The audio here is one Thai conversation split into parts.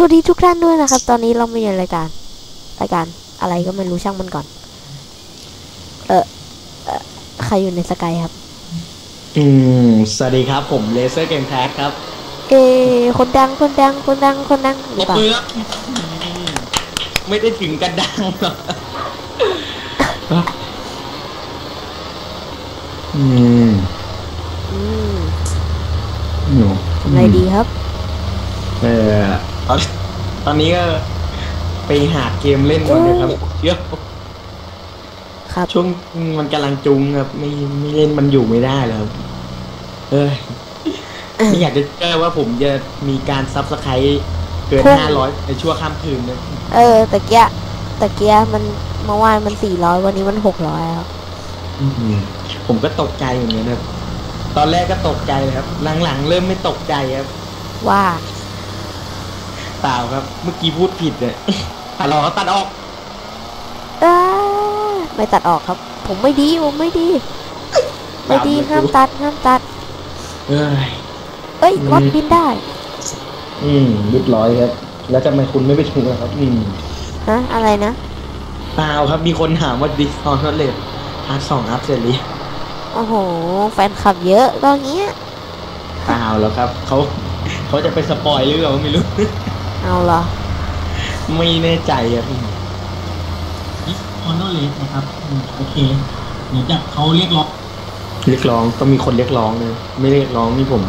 สวัสดีทุกท่านด้วยนะครับ ตอนนี้เรามีรายการรายการอะไรก็ไม่รู้ช่างมันก่อน เออเออใครอยู่ในสกายครับ อืมสวัสดีครับผมเลเซอร์เกมแท็กครับเออคนดังคนดังคนดังคนดังหรือเปล่ามือครับไม่ได้ถึงกระดังหรอกอืมอืมหนูทำอะไรดีครับ เออ ตอนตอนนี้ก็ไปหาเกมเล่นก่อนนะครับเดี๋ยวครับช่วงมันกำลังจุงครับไม่ไม่เล่นมันอยู่ไม่ได้แล้วครับเอ้ยเออไม่อยากจะเชื่อว่าผมจะมีการซับสไครต์เกินพุ่งห้าร้อยในชั่วข้ามคืนนะเออตะเกียะตะเกียะมันเมื่อวานมันสี่ร้อยวันนี้มันหกร้อยแล้วอืมผมก็ตกใจเหมือนกันครับตอนแรกก็ตกใจเลยครับ หลังๆ เริ่มไม่ตกใจครับ ว่า เปล่าครับ เมื่อกี้พูดผิดเนี่ยตัดออกครับตัดออกเอ้ยไม่ตัดออกครับ ผมไม่ดีผมไม่ดี ไม่ดีตามเลยห้ามตัดห้ามตัด เอ้ยเอ้ยอืมรถบินได้ อืมเรียบร้อยครับ แล้วทำไมคุณไม่ไปถูกล่ะครับอืมฮะอะไรนะเปล่าครับมีคนถามว่าดิสคอนเลตพาร์ทสองอัพเสร็จหรือโอ้โห แฟนคลับเยอะก็เงี้ยเปล่าแล้วครับเขาเขาจะไปสปอยหรือเปล่าไม่รู้ เอาเหรอ ไม่แน่ใจครับอืมดิสคอนโดเลสนะครับอืมโอเคเหมือนกับเขาเรียกร้องเรียกร้องต้องมีคนเรียกร้องเลยไม่เรียกร้องนี่ผม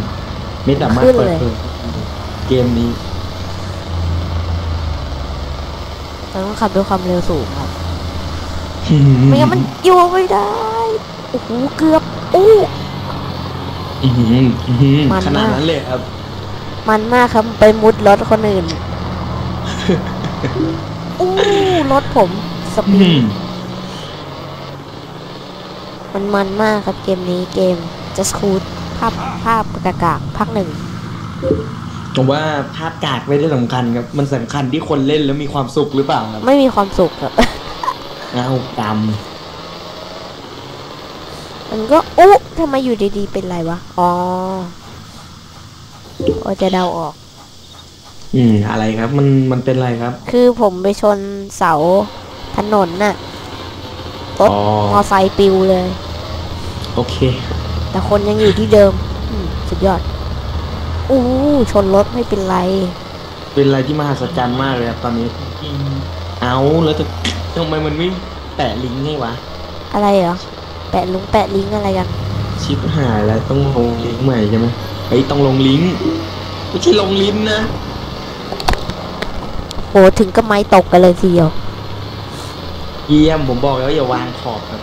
ไม่สามารถขึ้นเปิดเลยเผยเกมนี้เราต้องขับด้วยความเร็วสูงครับ ไม่งั้นมันอยู่ไม่ได้ โอ้โห เกือบอู้ อื้อหืออื้อหือมันมากขนาดนั้นเลยครับ มันมากครับไปมุดรถคนอื่นอู้รถผมสปีอืดมมันมันมากครับเกมนี้เกม Just Cool ภาพภาพกากากภาคหนึ่งผมว่าภาพกากไม่ได้สำคัญครับ มันสำคัญที่คนเล่นแล้วมีความสุขหรือเปล่าครับ ไม่มีความสุขครับเอากรรมมันก็อู้ทำไมอยู่ดีๆเป็นไรวะ อ๋อ โอจะเดาออก อืม อะไรครับ มันมันเป็นอะไรครับ คือผมไปชนเสาถนนน่ะรถอ๋อ มอไซค์ปิวเลย โอเค แต่คนยังอยู่ที่เดิม อืมสุดยอดอู้ชนรถไม่เป็นไร เป็นอะไรที่มหัศจรรย์มากเลยครับตอนนี้เกมเอาแล้วจะทำไมมันไม่แตะลิงก์ให้วะ อะไรเหรอ แปะลุงแปะลิงก์อะไรกัน ชิปหายแล้วต้องลงลิงก์ใหม่ใช่ไหม เฮ้ยต้องลงลิงก์ไม่ใช่ลงลิ้นนะโหถึงก็ไม้ตกกันเลยทีเดียว เยี่ยมผมบอกแล้วอย่าวางขอบครับ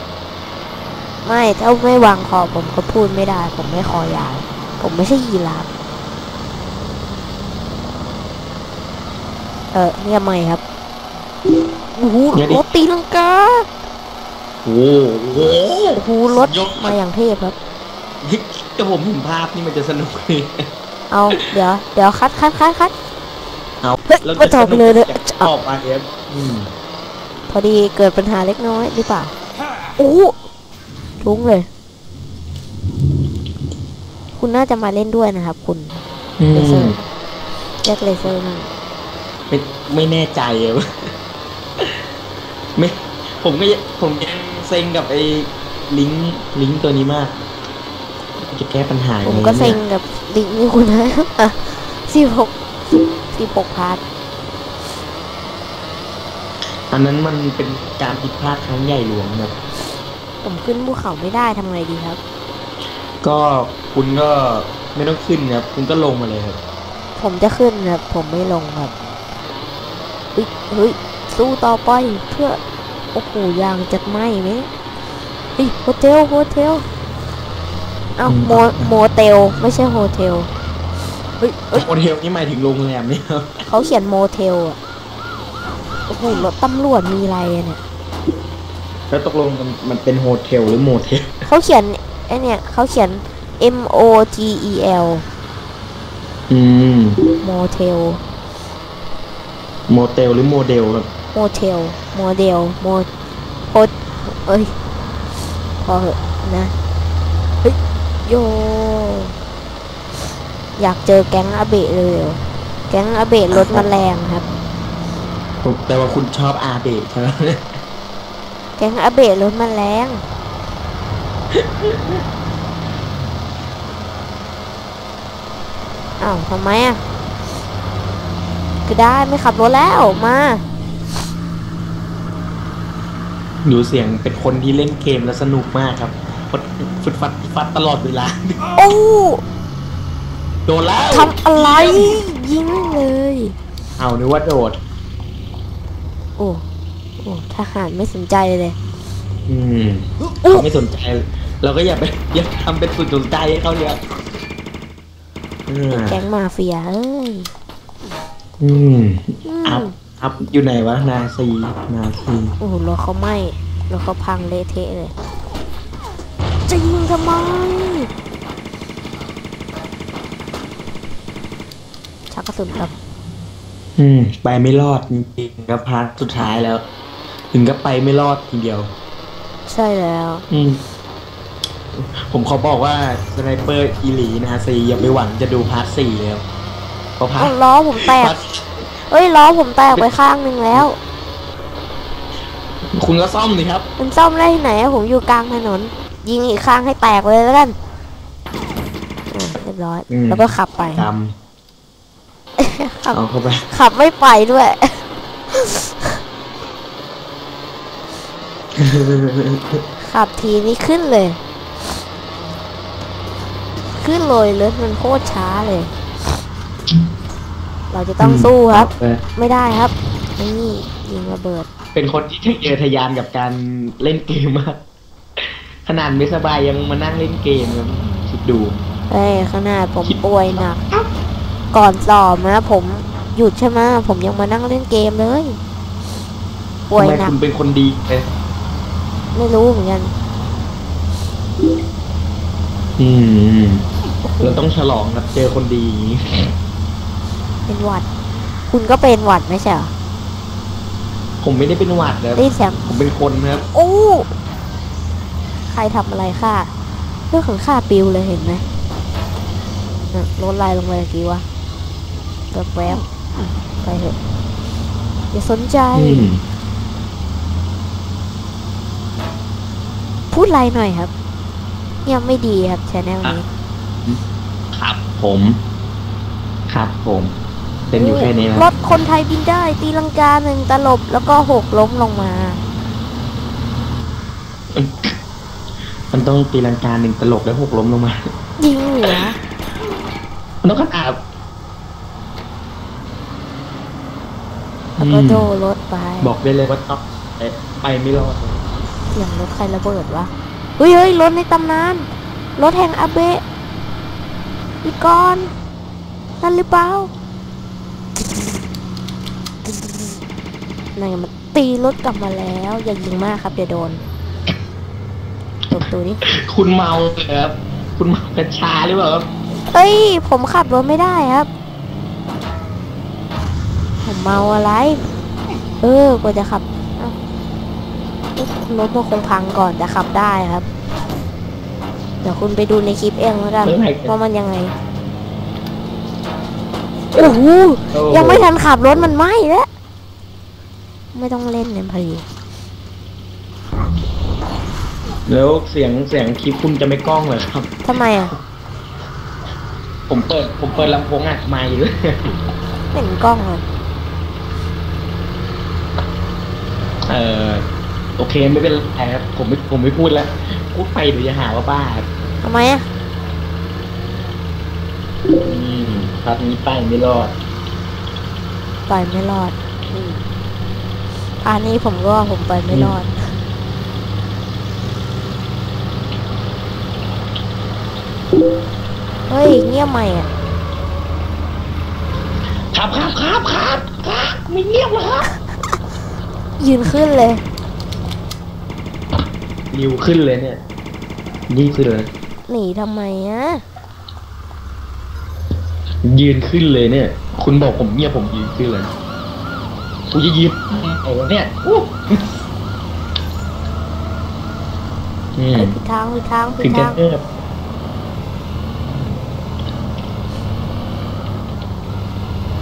ไม่ถ้าไม่วางคอผมก็พูดไม่ได้ ผมไม่คอยาว ผมไม่ใช่ยีราฟเออเนี่ยไม่ครับโอ้โหรถตีลังกาโอ้โหโอ้โหรถยกมาอย่างเทพครับ ก็ผมเห็นภาพนี่มันจะสนุกเลยเอาเดี๋ยวเดี๋ยวคัดคัดคัดคัดเอาเฮ้ยแล้วมาต่อไปเลยเลยออกมาครับอืมพอดีเกิดปัญหาเล็กน้อยหรือเปล่าโอ้โหทุ้งเลย คุณน่าจะมาเล่นด้วยนะครับ คุณอืเลเซอมร์เรียกเลเซอร์มาไม่ไม่แน่ใจอะไม่ผมก็ยังผมยังเซ็งกับไอ้ลิงก์ลิงก์ตัวนี้มาก จะแก้ปัญหาผมยังไงก็เซ็งนี่ยกับลิงก์นี่คุณนะสิบหกสิบหกพาร์ทอันนั้นมันเป็นการผิดพลาดครั้งใหญ่หลวงครับผมขึ้นภูเขาไม่ได้ทำไงดีครับ ก็คุณก็ไม่ต้องขึ้นครับคุณก็ลงมาเลยครับ ผมจะขึ้นครับ ผมไม่ลงครับเฮ้ยเฮ้ยสู้ต่อไปเพื่อโอ้โหยางจะไหมไหมเฮ้ยโฮเทลโฮเทล เอ้าอืมโมโมเทลไม่ใช่โฮเทลเฮ้ยเอ้ยโฮเทลนี่หมายถึงโรงแรมนี่ครับเขาเขียนโมเทลอะโอ้โหรถตำรวจมีอะไรอะเนี่ยแล้วตกลงมันมันเป็นโฮเทลหรือโมเทลเขาเขียนไอเนี่ยเขาเขียน M O T E L อืมโมเทลโมเทลหรือโมเดลครับโมเทลโมเดลโมโพเอ้ยพอเหอะนะเฮ้ย โย อยากเจอแก๊งอาเบะเลยเหรอแก๊งอาเบะรถมันแรงครับผมแต่ว่าคุณชอบอาเบะใช่ไหมแก๊งอาเบะรถมันแรงอ้าวทำไมอะก็ได้ไม่ขับรถแล้วมาดูเสียงเป็นคนที่เล่นเกมแล้วสนุกมากครับฟ ดฟุดฟัดฟัดตลอดเวลา โอ้โดนแล้วทำอะไร ยิงเลย เอานึกว่าโดด โอ้โอ้ทหารไม่สนใจเลย อืมอุ๊ยเขาไม่สนใจ เราก็อย่าไปอย่าทำเป็นสุดสนใจให้เขาเยอะอืมแก๊งมาเฟียเอ้ย อืมอือัพมอัพอยู่ไหนวะ นาซี นาซี โอ้โหรถเขาไหม้รถเขาพังเละเทะเลย จะยิงทำไม ชักกระสุนครับ อืม ไปไม่รอดจริงๆครับพาร์ทสุดท้ายแล้ว ถึงก็ไปไม่รอดทีเดียว ใช่แล้ว อืม ผมขอบอกว่าสไนเปอร์อีหลีนาซีอย่าไปหวังจะดูพาร์ทสี่แล้วเพราะพาร์เอาทล้อผมแตกพาร์ทเอ้ยล้อผมแตกไปข้างหนึ่งแล้ว คุณก็ซ่อมสิครับ มันซ่อมได้ที่ไหนอะผมอยู่กลางถนน ยิงอีกข้างให้แตกเลยแล้วกันอ่าเรียบร้อย อืม แล้วก็ขับไปจขับำเอาเข้าไป ขับไม่ไปด้วย ขับทีนี้ขึ้นเลย ขึ้นเลยรถมันโคตรช้าเลย เราจะต้องสู้ครับเออไม่ได้ครับ นี่ยิงระเบิด เป็นคนที่ทะเยอทะยานกับการเล่นเกมมาก ขนาดไม่สบายยังมานั่งเล่นเกมครับคิดดู เอ้ยขนาดผมป่วยหนัก ก่อนสอบนะผมหยุดใช่ไหมผมยังมานั่งเล่นเกมเลย ป่วยทำไมหนัก คุณเป็นคนดีเลยไม่รู้เหมือนกัน อืม เราต้องฉลองครับเจอคนดีอย่างนี้เป็นหวัด คุณก็เป็นหวัดไม่ใช่เหรอผมไม่ได้เป็นหวัดนะได้ยินเสียงผมเป็นคนนะครับโอ้ใครทำอะไรค่ะเรื่องของข้าปิวเลยเห็นไหมน่ะรถลายลงไปเมื่อกี้วะแบบแวบๆอืมไปเถอะอย่าสนใจอืมพูดอะไรหน่อยครับ ยังไม่ดีครับชแนลนี้ ครับผม ครับผม เป็นอยู่แค่นี้นะรถคนไทยบินได้ ตีลังกาหนึ่งตลบแล้วก็หกล้มลงมา มันต้องตีลังกาหนึ่งตลกแล้วหกล้มลงมา ยิงเหลือมันต้องขนาดแล้วก็โดนรถไปบอกได้เลยว่าต้องไปไม่รอดเสียงรถใครระเบิดวะเฮ้ยเฮ้ยรถในตำนาน รถแห่งอาเบะอีกอนนั่นหรือเปล่านั่นไงมันตีรถกลับมาแล้ว อย่ายิงมากครับเดี๋ยวโดนเปิดประตูนี้คุณเมาเลยครับ คุณเมากัญชาหรือเปล่าครับเอ้ย ผมขับรถไม่ได้ครับ ผมเมาอะไร เออกว่าจะขับเอ้ารถมันคงพังก่อนจะขับได้ครับ เดี๋ยวคุณไปดูในคลิปเองแล้วกันเออไหนว่ามันยังไง โอ้โหโอ้ยังไม่ทันขับรถมันไหม้แล้ว ไม่ต้องเล่นเนี่ยพอดี แล้วเสียงเสียงคลิปคุณจะไม่กล้องเหรอครับ ทำไมอะผมเปิด ผมเปิดลำโพงอัดไมค์อยู่ ไม่เห็นกล้องเลยเออโอเคไม่เป็นไรครับผมไม่ผมไม่พูดแล้วพูดไปเดี๋ยวจะหาว่าบ้าครับทำไมอะอืมครับนี้ไปไม่รอดไปไม่รอดอืมพาร์ทนี้ผมก็ว่าผมไปไม่รอด เฮ้ยเงียบใหม่อะครับครับครับครับครับไม่เงียบเหรอครับยืนขึ้นเลย นิวขึ้นเลยเนี่ยนี่ขึ้นเลย หนีทำไมอะยืนขึ้นเลยเนี่ย คุณบอกผมเงียบผมยืนขึ้นเลยกูจะยืนโอ้เนี่ยอู้อืมเฮ้ยผิดทางผิดทางผิถึดงจะทาง เงียบ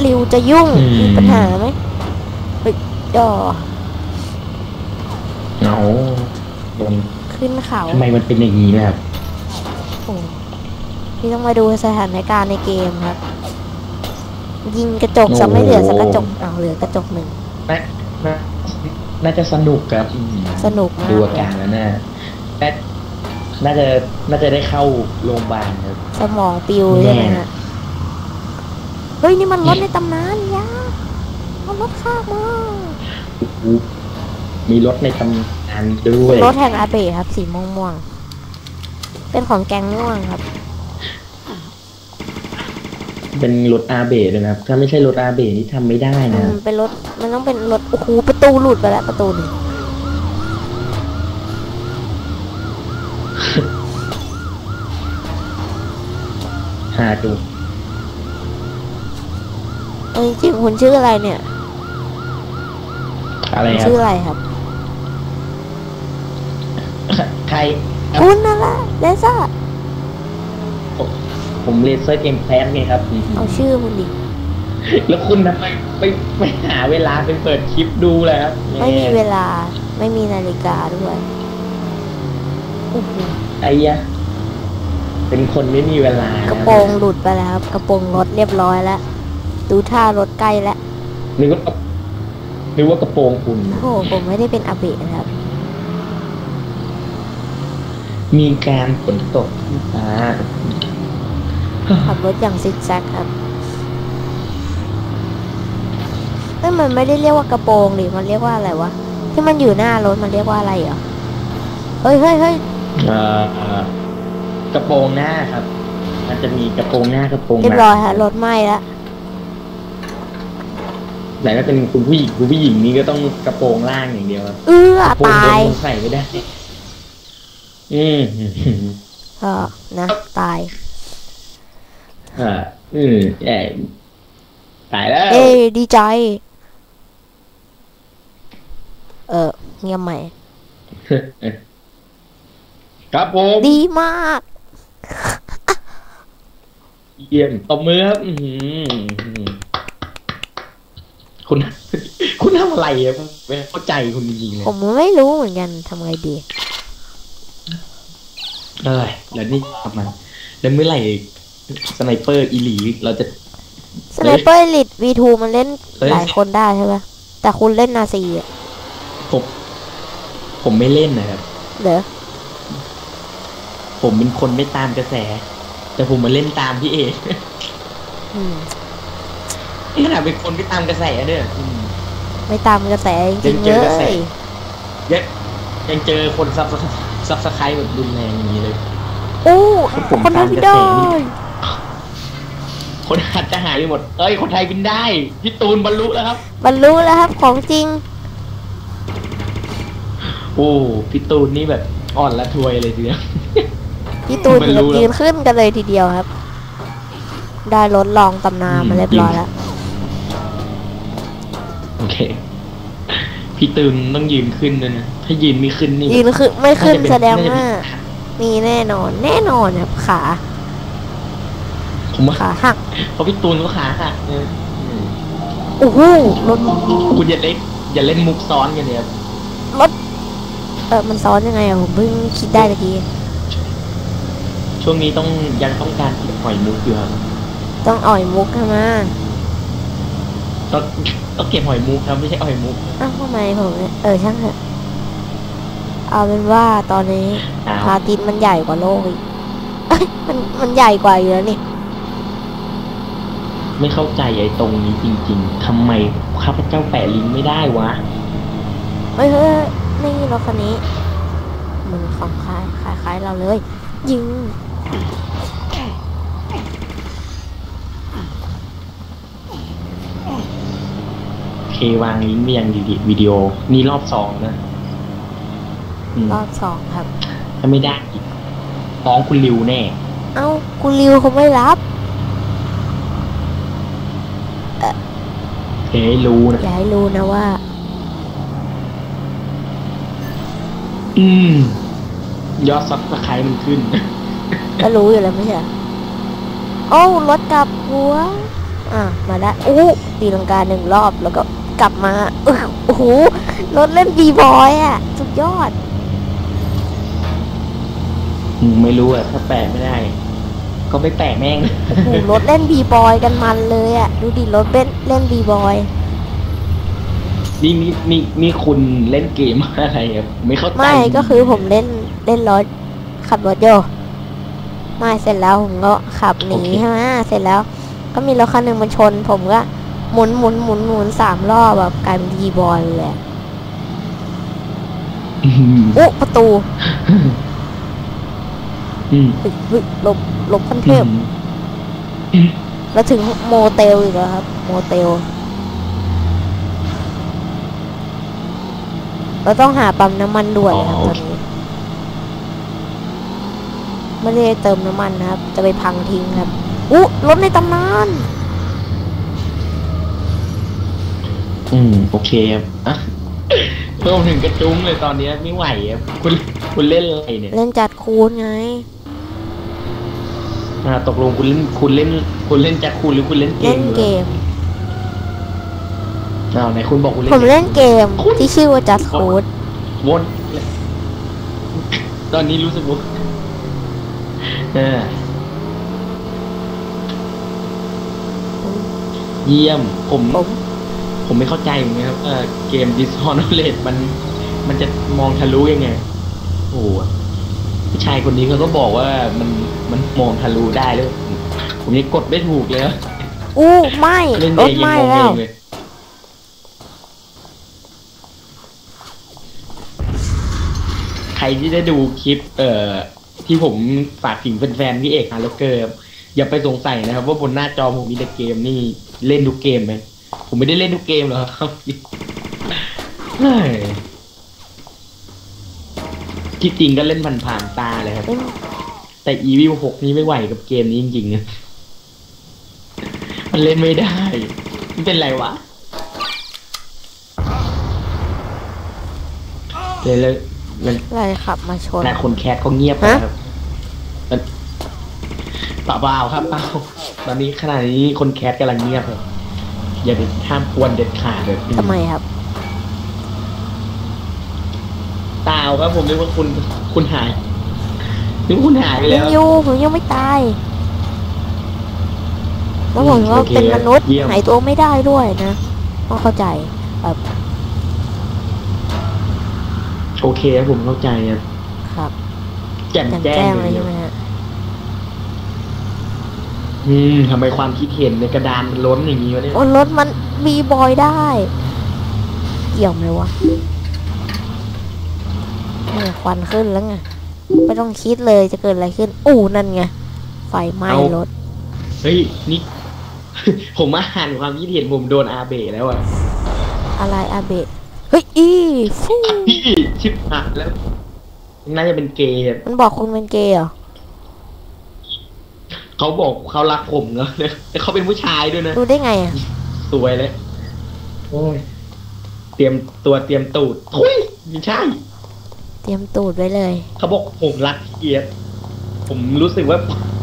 ริวจะยุ่งอืม มีปัญหาไหมเฮ้ยย่อเอาโดนขึ้นเขาทำไมมันเป็นอย่างนี้นะครับโอ้พี่ต้องมาดูสถานการณ์ในเกมครับ ยิงกระจกจะไม่เหลือสักกระจกเอาวเหลือกระจกหนึ่ง น่าน่าน่าจะสนุกครับอืมสนุกมาก ดูอาการแล้วน่าน่าน่าจะน่าจะได้เข้าโรงพยาบาลครับ สมองปิวแน่ใช่ไหมฮะเฮ้ยนี่มันรถในตำนานยามันรถข้ามมาอู้มีรถในตำนานด้วยรถแห่งอาเบะครับสีม่วงม่วงๆเป็นของแกงม่วงครับ เป็นรถอาเบะเลยนะครับ ถ้าไม่ใช่รถอาเบะนี่ทำไม่ได้อืนะมเป็นรถมันต้องเป็นรถโอ้โหประตูหลุดไปแล้วประตูหนึ่งหาดู เออจริงๆคุณชื่ออะไรเนี่ยอะไรคุณครับชื่ออะไรครับ ใครครับคุณนั่นแหละเดซ่าผมเลเซอร์เกมแพสไงครับเอาชื่อคุณดิแล้วคุณทำไมไปไปหาเวลาไปเปิดคลิปดูเลยครับไม่มีเวแลาไม่มีนาฬิกาด้วยโอ้โหไอ้ยะเป็นคนไม่มีเวลากระโปรงหลุดไปแล้วครับ กระโปรงรถเรียบร้อยแล้ว ดูท่ารถใกล้แล้วนึกว่านึกว่ากระโปรงคุณ โอ้โหผมไม่ได้เป็นอาเบะนะครับ มีการฝนตกที่ฟ้าขับรถอย่างซิกแซกครับเอ้ยมันไม่ได้เรียกว่ากระโปรงดิมันเรียกว่าอะไรวะที่มันอยู่หน้ารถมันเรียกว่าอะไรเหรอเฮ้ยเฮ้ยเฮ้ยเอ่อเอ่อกระโปรงหน้าครับ มันจะมีกระโปรงหน้ากระโปรงหเรียบลัร้อยฮะรถไหม้แล้ วแต่ถ้าเป็นคุณผู้หญิงคุณผู้หญิงนี่ก็ต้องกระโปรงล่างอย่างเดียวครับเอื้อกระโปรงตาบนยคงใส่ไม่ได้ อืมก็นะตายอ่าอืมแย่ตายแล้ว เอ้ยดีใจ เออเงียบใหม่ ครับผม ดีมาก เยี่ยมตบมือครับ อื้อหือ คุณ คุณทำอะไรอะผมไม่เข้าใจคุณจริงๆเลยผมไม่รู้เหมือนกันทำไงดีเอ้ยแล้วนี่กลับมาแล้วเมื่อไหร่สไนเปอร์อีหลีเราจะสไนเปอร์ลิด V2 มันเล่นเฮ้ยหลายคนได้ใช่ปะแต่คุณเล่นนาซีอะผมผมไม่เล่นนะครับเดี๋ยวผมเป็นคนไม่ตามกระแส แต่ผมมาเล่นตามพี่เอกอืม นี่ขนาดเป็นคนไม่ตามกระแสเนี่ยอืม ไม่ตามกระแสจริงๆเจเลอกระแส ยยังยังเจอคนซับซับสไครต์แบบรุนแรงอย่างนี้เลยโอ้ผมคนไทยตามพี่กระได้แสนี่ คนหัดจะหายไปหมด เอ้ย คนไทยบินได้พี่ตูนบรรลุแล้วครับ บรรลุแล้วครับของจริง โอ้พี่ตูนนี่แบบอ่อนละทวยเลยทีเดียว พี่ตูนบรถึรงลุกับแล้ว ยืนขึ้นกันเลยทีเดียวครับ ได้รถลองตำนานมาเรียบร้อยแล้ว โอเค พี่ตูนต้องยืนขึ้นด้วยนะ ถ้ายืนไม่ขึ้นนี่ยืนขึ้นไม่ขึ้นาจะเป็แสดงน่จะว่าเป็นมีแน่นอน แน่นอนครับขาผมว่าขาหักเพราะพี่ตูนก็ขาหักเอออืมโอ้โหรถคุณอย่าเล่นอย่าเล่นมุกซ้อนกันเนี่ยครับรถเออมันซ้อนยังไงอะผมเพิ่งคิดได้ตะกี้ช่วงนี้ต้องยังต้องการติดหอยมุกอยู่ครับต้องอ่อยมุกใช่ไหมต้อง ต้องเก็บหอยมุกครับไม่ใช่หอยมุกอ้าวทำไมผมเนี่ยเออช่างเถอะเอาเป็นว่าตอนนี้อ้าวพระอาทิตย์มันใหญ่กว่าโลกอีกเอ้ยมันมันใหญ่กว่าอยู่แล้วนี่ไม่เข้าใจไอ้ตรงนี้จริง ๆทำไมข้าพเจ้าแปะลิงก์ไม่ได้วะเฮ้ยเฮ้ยเฮ้ยนี่รถคันนี้มันของคล้ายคล้ายคล้ายเราเลย ยิง โอเค วางลิงก์ไปยังดีวิดีโอ นี่รอบสองนะอืมรอบสองครับ ถ้าไม่ได้อีกฟ้องคุณริวแน่ เอ้า คุณริวเขาไม่รับเคยให้รู้นะอย่าให้รู้นะว่า อืม ยอดซับสไครต์มันขึ้น ก็รู้อยู่แล้วไม่ใช่เหรอโอ้ารถกลับหัว อะ มาแล้วอู้ตีลังกาหนึ่งรอบแล้วก็ กลับมาเออโอ้โหรถเล่นบีบอยอะ สุดยอดอืมไม่รู้อะถ้าแปะไม่ได้ ก็ไม่แปะแม่งโอ้โหรถเล่นบีบอยกันมันเลยอะ ดูดิรถเล่นเล่นบีบอยนี่นี่นี่นี่คุณเล่นเกมอะไรครับไม่เข้าใจไม่ก็คือผมเล่นเล่นรถขับรถโยไม่เสร็จแล้วผมก็ขับหนีใช่ไหมเสร็จแล้ว ก็มีรถคันหนึ่งมาชน ผมก็ หมุนหมุนหมุนหมุนสามรอบแบบกลายเป็นบีบอยเลยอะอืมอุ๊ประตูอืมเฮ้ยเฮ้ยหลบหลบขั้นเทพอืมแล้วถึงโมเตลอีกแล้วครับ โมเตลเราต้องหาปั๊มน้ำมันด่วนเลยครับตอนนี้ไม่ได้เติมน้ำมันนะครับ จะไปพังทิ้งครับ อุ๊รถในตำนาน อืมโอเคครับอะเพิ่มถึงกระจุ้งเลยตอนเนี้ยไม่ไหวครับคุณคุณเล่นอะไรเนี่ยเล่นจัดคูณไง อ่าตกลงคุณเล่นคุณเล่น คุณเล่นจักรคุณหรือคุณเล่นเกเล่มนอยู่เกม อ้าวไหนคุณบอกคุณเล่นผมเล่นเกมที่ชื่อว่าจัดคูณวนตอนนี้รู้สึกว่าเออเยี่ยมผมผม ผมไม่เข้าใจเหมือนกันครับเออเกม Dishonored มัน มันจะมองทะลุยังไง โอ้โหผู้ชายคนนี้เขาก็บอกว่ามันมันมองทะลุได้เลยผมยังกดไม่ถูกเลยอะอู้ไม่เล่นรเอถงยังไหม้งงแล้วเองเลยใครที่ได้ดูคลิป เอ่อ ที่ผมฝากถึงแฟนๆพี่เอกฮาร์ลเกอร์ครับอย่าไปสงสัยนะครับ ว่าบนหน้าจอผมมีแต่เกมนี่เล่นทุกเกมไหม ผมไม่ได้เล่นทุกเกมหรอกครับเฮ้ยที่จริงก็เล่นผ่านๆตาเลยครับเล่นแต่ Evil 6 นี้ไม่ไหวกับเกมนี้จริงๆนะมันเล่นไม่ได้ มันเป็นไรวะเลยเลยเลยอะไรขับมาชนแต่คนแคสเขาเงียบไปฮะครับมันเปล่าเปล่าครับเปล่าตอนนี้ขณะนี้คนแคสกำลังเงียบครับ อย่าไปห้ามกวนเด็ดขาดเลยทำไมครับเปล่าครับผมนึกว่าคุณคุณหายนึกว่าคุณหายไปยัแล้งวอยู่ผมยังไม่ตายแล้วผมก็โอเคเป็นมนุษย์เยี่ยมหายตัวไม่ได้ด้วยนะต้องเข้าใจแบบโอเคครับผมเข้าใจครับครับแจ่มแจ่มแจ้แจ้งงเลเลยยใช่ไหมฮะ อืมทำไมความคิดเห็นในกระดานมันล้นอย่างนี้วะเนี่ย โอ้รถมันมีบอยได้ เกี่ยวไหมวะเนี่ยควันขึ้นแล้วไง ไม่ต้องคิดเลยจะเกิดอะไรขึ้น อู้นั่นไง ไฟไหม้รถ เฮ้ยนี่ ผมมาอ่านความคิดเห็นผมโดนอาเบะแล้วอะอะไรอาเบะ เฮ้ย อีฟูพี่ชิบหายแล้ว น่าจะเป็นเกย์อะมันบอกคุณเป็นเกย์เหรอ เขาบอกเขารักผมแล้วแต่เขาเป็นผู้ชายด้วยนะรู้ได้ไงอะสวยเลยโอ้ยเตรียมตัวเตรียมตูดทุยไม่ใช่ เตรียมตูดไว้เลย เขาบอกผมรักเกียรติผมรู้สึกว่า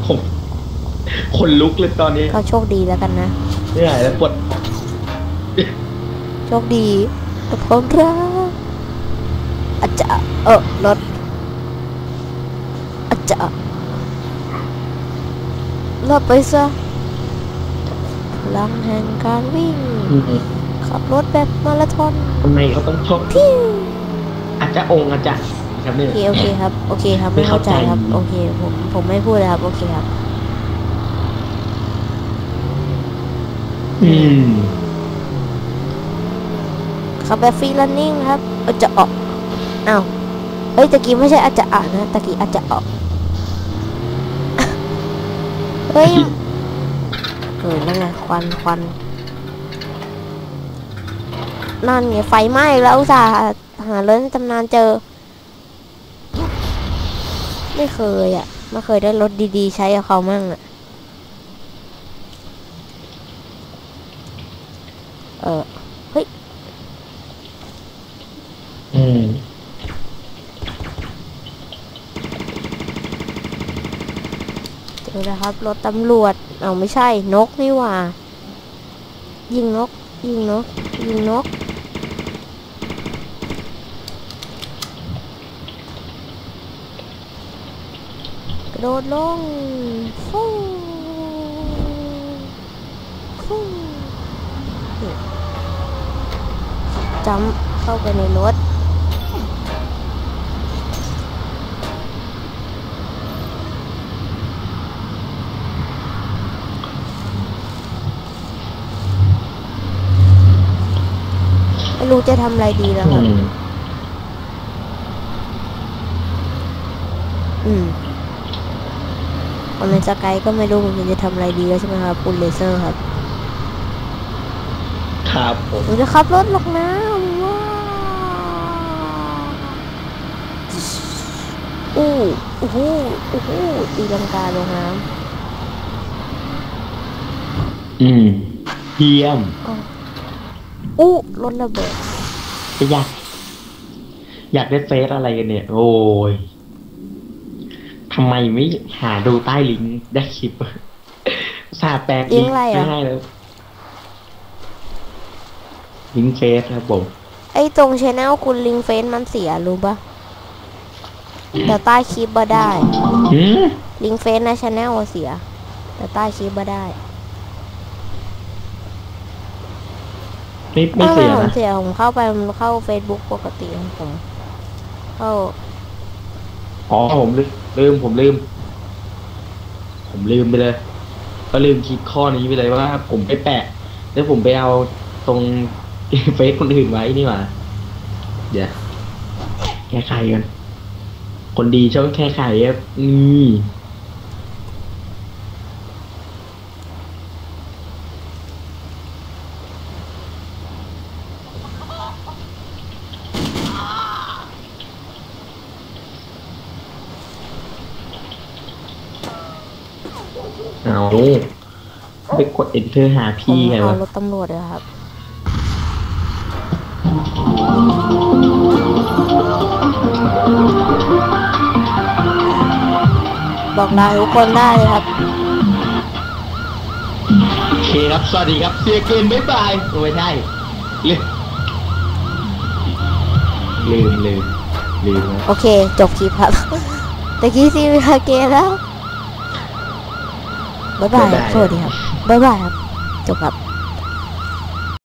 ผมคนลุกเลยตอนนี้ก็โชคดีแล้วกันนะเหนื่อยแล้วปวดโชคดีกับผมรักอาจจะเออรถอาจจะ รถไปซะพลังแห่งการวิ่ง ขับรถแบบมาราธอนทำไมเขาต้องชอบพิ้วอาจจะองค์อาจจะครับเนี่ยโอเคโอเคครับ โอเคครับ ไม่ไม่เข้าใจครับเข้าใจโอเค ผม ผมไม่พูดเลยครับ โอเคครับ อืมขับแบบฟรีลันนิ่งครับอาจจะออกอ้าวเฮ้ย ตะกี้ไม่ใช่อาจจะอ่านนะ ตะกี้อาจจะออก เฮ้ยเกิดแล้วไงควันควันนั่นไงไฟไหม้แล้วอุตส่าห์หาเรื่องตำนานเจอ ไม่เคยอะไม่เคยได้รถดีๆ ใช้กับเขามั่งอะเอออืมเจอ แล้วครับรถตำรวจเอาไม่ใช่นกนี่หว่า ยิงนก ยิงนก ยิงนก กระโดดลงฟูฟูจำเข้าไปในรถ รู้จะทำอะไรดีแล้วคอืรับมอืมคนในสกายก็ไม่รู้เหมือนกันจะทำอะไรดีแล้วใช่ไหมครับปุนเลเซอร์ครับครับผมหนูจะขับรถลงน้ำว้าวอู้อู้หูอู้หูตีลังกาลงน้อืมเยี่ยมำอู้ รถระเบิดจะอยาก อยากได้เฟซอะไรกันเนี่ย โอ้ยทำไมไม่หาดูใต้ลิงก์ได้คลิปสาแปลงลิงก์อะไรอะม่ให้แล้วลิงก์เฟซครับผม ไอ้ตรงชแนลคุณลิงเฟนมันเสียรู้ปะแต่ใต้คลิปบ่ได้หืมลิงเฟนในชแนลเสีย แต่ใต้คลิปบ่ได้ ไม่ไม่เสียออผมนะเสียผมเข้าไปผมเข้า Facebook ปกติของผม เข้า อ๋อผมลืมลืมผมลืม ผมลืมไปเลย ก็ลืมคิดข้อนี้ไปเลยว่า ผมไปแปะ แล้วผมไปเอาตรงเฟซคนอื่นไว้นี่หว่าเดี๋ยวแก้ไขกัน คนดีชอบแก้ไขครับนี่ เอาไปกด enter หาผมพี่ไงเอาวะรถตำรวจเลยครับบอกลาทุกคนได้เลยครับ โอเคครับ สวัสดีครับ เสียเกมบ๊ายบายโอ้ไม่ใช่ลืมลืมลืมลืมนะโอเค จบคลิปครับ ตะกี้ซีวิคาเกมแล้ว บ๊ายบายครับสวัสดีครับบ๊ายบายครับจบครับ